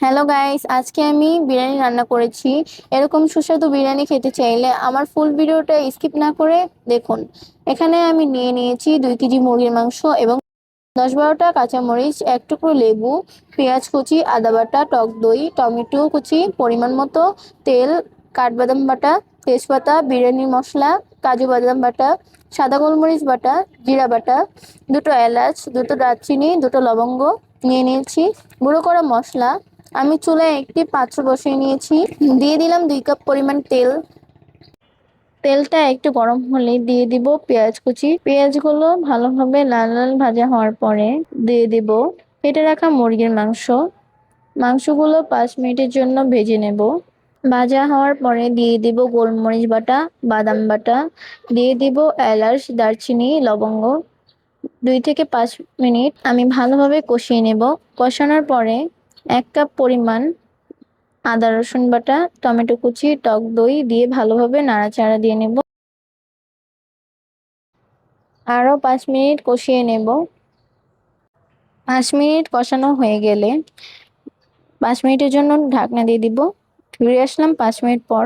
Hello guys আজকে আমি বিরিয়ানি রান্না করেছি। এরকম সুস্বাদু বিরিয়ানি খেতে চাইলে আমার ফুল ভিডিওটা স্কিপ না করে দেখুন। এখানে আমি নিয়ে নিয়েছি দুই কেজি মুরগির মাংস এবং দশ বারোটা কাঁচামরিচ, এক টুকরো লেবু, পেঁয়াজ কুচি, আদা বাটা, টক দই, টমেটো কুচি, পরিমাণ মতো তেল, কাঠবাদাম বাটা, তেজপাতা বিরিয়ানি মশলা, কাজু বাদাম বাটা, সাদা গোলমরিচ বাটা, জিরা বাটা, দুটো এলাচ, দুটো দারচিনি, দুটো লবঙ্গ নিয়ে নিয়েছি, গুঁড়ো করা মশলা আমি চুলায় একটি পাত্র বসিয়ে নিয়েছি। দিয়ে দিলাম দুই কাপ পরিমাণ তেল। তেলটা একটু গরম হলে দিয়ে দিব পেঁয়াজ কুচি। পেঁয়াজগুলো ভালোভাবে লাল লাল ভাজা হওয়ার পরে দিয়ে দিব কেটে রাখা মুরগির মাংস। মাংসগুলো পাঁচ মিনিটের জন্য ভেজে নেব। ভাজা হওয়ার পরে দিয়ে দিব গোলমরিচ বাটা, বাদাম বাটা। দিয়ে দিব এলাচ, দারচিনি, লবঙ্গ। দুই থেকে পাঁচ মিনিট আমি ভালোভাবে কষিয়ে নেব। কষানোর পরে এক কাপ পরিমাণ আদা, রসুন বাটা, টমেটো কুচি, টক দই দিয়ে ভালোভাবে নাড়াচাড়া দিয়ে নেব। আরও পাঁচ মিনিট কষিয়ে নেব। পাঁচ মিনিট কষানো হয়ে গেলে পাঁচ মিনিটের জন্য ঢাকনা দিয়ে দিব। ফিরে আসলাম পাঁচ মিনিট পর।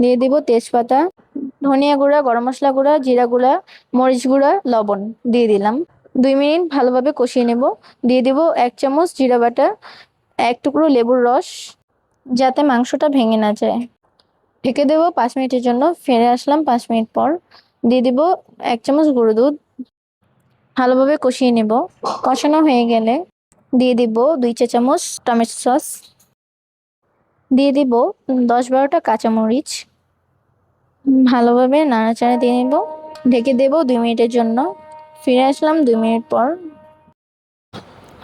দিয়ে দিব তেজপাতা, ধনিয়া গুঁড়া, গরম মশলা গুঁড়া, জিরা গুঁড়া, মরিচ গুঁড়া, লবণ দিয়ে দিলাম। দুই মিনিট ভালোভাবে কষিয়ে নেব। দিয়ে দিব এক চামচ জিরা বাটা, এক টুকরো লেবুর রস, যাতে মাংসটা ভেঙে না যায়। ঢেকে দেবো পাঁচ মিনিটের জন্য, ফিরে আসলাম পাঁচ মিনিট পর। দিয়ে দিব এক চামচ গুঁড়ো দুধ। ভালোভাবে কষিয়ে নেব। কষানো হয়ে গেলে দিয়ে দিব দুই চা চামচ টমেটো সস। দিয়ে দিব দশ বারোটা কাঁচামরিচ। ভালোভাবে নাড়াচাড়া দিয়ে নেব। ঢেকে দেব দুই মিনিটের জন্য। ফিরে আসলাম দুই মিনিট পর।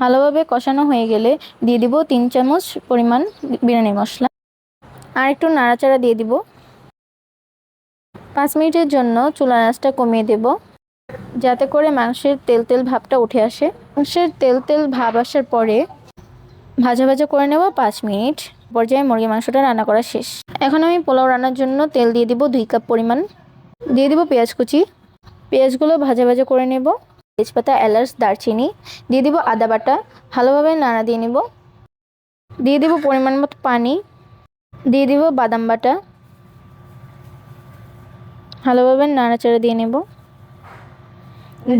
ভালোভাবে কষানো হয়ে গেলে দিয়ে দিব তিন চামচ পরিমাণ বিরিয়ানি মশলা। আর একটু নাড়াচাড়া দিয়ে দিব। পাঁচ মিনিটের জন্য চুলা আঁচটা কমিয়ে দেব, যাতে করে মাংসের তেল তেল ভাবটা উঠে আসে। মাংসের তেল তেল ভাব আসার পরে ভাজা ভাজা করে নেব পাঁচ মিনিট। পর্যায়ে মুরগি মাংসটা রান্না করা শেষ। এখন আমি পোলাও রান্নার জন্য তেল দিয়ে দিব দুই কাপ পরিমাণ। দিয়ে দিব পেঁয়াজ কুচি। পেঁয়াজগুলো ভাজা ভাজা করে নেব। তেজপাতা, এলাচ, দারচিনি, দিয়ে দিব আদা বাটা। ভালোভাবে নাড়া দিয়ে নেব। দিয়ে দিব পরিমাণ মতো পানি। দিয়ে দিব বাদাম বাটা। ভালোভাবে নাড়াচাড়া দিয়ে নেব।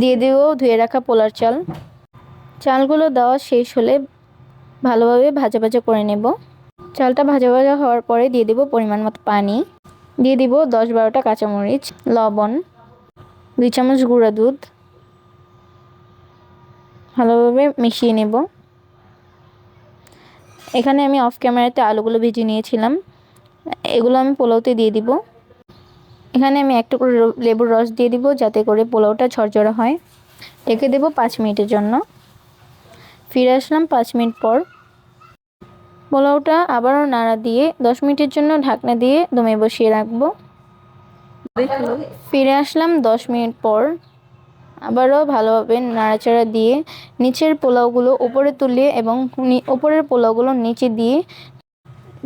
দিয়ে দিব ধুয়ে রাখা পোলার চাল। চালগুলো দেওয়া শেষ হলে ভালোভাবে ভাজা ভাজা করে নেব। চালটা ভাজা ভাজা হওয়ার পরে দিয়ে দিব পরিমাণ মতো পানি। দিয়ে দিব দশ বারোটা কাঁচামরিচ, লবণ। দুই চামচ গুঁড়া দুধ। ভালোভাবে মিশিয়ে নেব। এখানে আমি অফ ক্যামেরাতে আলুগুলো ভেজে নিয়েছিলাম। এগুলো আমি পোলাওতে দিয়ে দিব। এখানে আমি একটু করে লেবুর রস দিয়ে দিব যাতে করে পোলাওটা ঝরঝরা হয়। রেখে দেব পাঁচ মিনিটের জন্য। ফিরে আসলাম পাঁচ মিনিট পর। পোলাওটা আবারও নাড়া দিয়ে দশ মিনিটের জন্য ঢাকনা দিয়ে দমে বসিয়ে রাখব। ফিরে আসলাম দশ মিনিট পর। আবারও ভালোভাবে নাড়াচাড়া দিয়ে নিচের পোলাওগুলো উপরে তুলে এবং উপরের পোলাওগুলো নিচে দিয়ে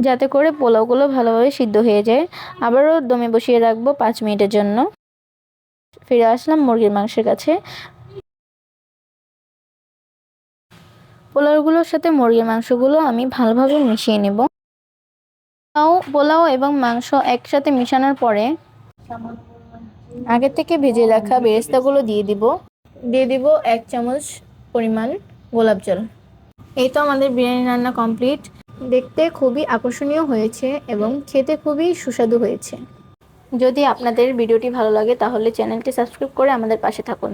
যাতে করে পোলাওগুলো ভালোভাবে সিদ্ধ হয়ে যায়। আবারও দমে বসিয়ে রাখব পাঁচ মিনিটের জন্য। ফিরে আসলাম মুরগির মাংসের কাছে। পোলাওগুলোর সাথে মুরগির মাংসগুলো আমি ভালোভাবে মিশিয়ে নেব। পোলাও এবং মাংস একসাথে মিশানোর পরে আগে থেকে ভেজে রাখা বেরেস্তাগুলো দিয়ে দিব। দিয়ে দিব এক চামচ পরিমাণ গোলাপ জল। এই তো আমাদের বিরিয়ানি রান্না কমপ্লিট। দেখতে খুবই আকর্ষণীয় হয়েছে এবং খেতে খুবই সুস্বাদু হয়েছে। যদি আপনাদের ভিডিওটি ভালো লাগে তাহলে চ্যানেলটি সাবস্ক্রাইব করে আমাদের পাশে থাকুন।